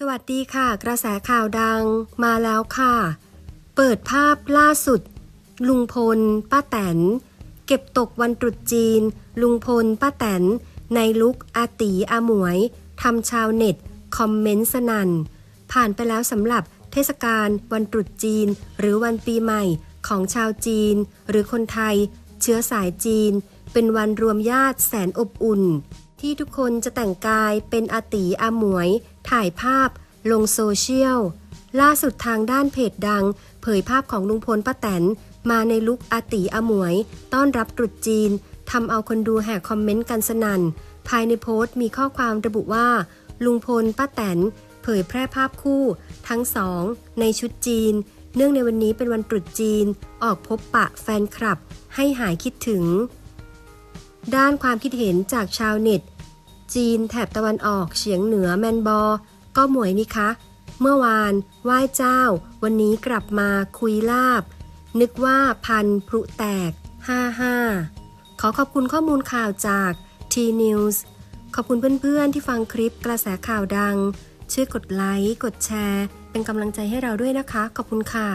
สวัสดีค่ะ กระแสข่าวดังมาแล้วค่ะ เปิดภาพล่าสุด ลุงพล ป้าแตน เก็บตกวันตรุษจีน ลุงพล ป้าแตน ในลุกอาตีอาหมวยทำชาวเน็ต คอมเมนต์สนัน่น ผ่านไปแล้วสำหรับเทศกาลวันตรุษจีน หรือวันปีใหม่ของชาวจีน หรือคนไทย เชื้อสายจีน เป็นวันรวมญาติแสนอบอุ่น ที่ทุกคนจะแต่งกายเป็นอาตีอาหมวย ถ่ายภาพ ลงโซเชียล ล่าสุดทางด้านเพจดัง เผยภาพของลุงพลป้าแตน มาในลุคอาตีอมวย ต้อนรับตรุษจีนทำเอาคนดูแห่คอมเมนต์กันสนั่น ภายในโพสต์มีข้อความระบุว่า ลุงพลป้าแตน เผยแพร่ภาพคู่ ทั้งสอง ในชุดจีน เนื่องในวันนี้เป็นวันตรุษจีน ออกพบปะแฟนคลับ ให้หายคิดถึง ด้านความคิดเห็นจากชาวเน็ต จีนแถบตะวันออกเฉียงเหนือแมนบอ ก็หมวยนี่คะ เมื่อวานไหว้เจ้า วันนี้กลับมาคุยลาบ นึกว่าพันพลุแตก 55 ขอขอบคุณข้อมูลข่าวจาก T-News ขอบคุณเพื่อนๆที่ฟังคลิปกระแสข่าวดัง ช่วยกดไลค์ กดแชร์ เป็นกำลังใจให้เราด้วยนะคะ ขอบคุณค่ะ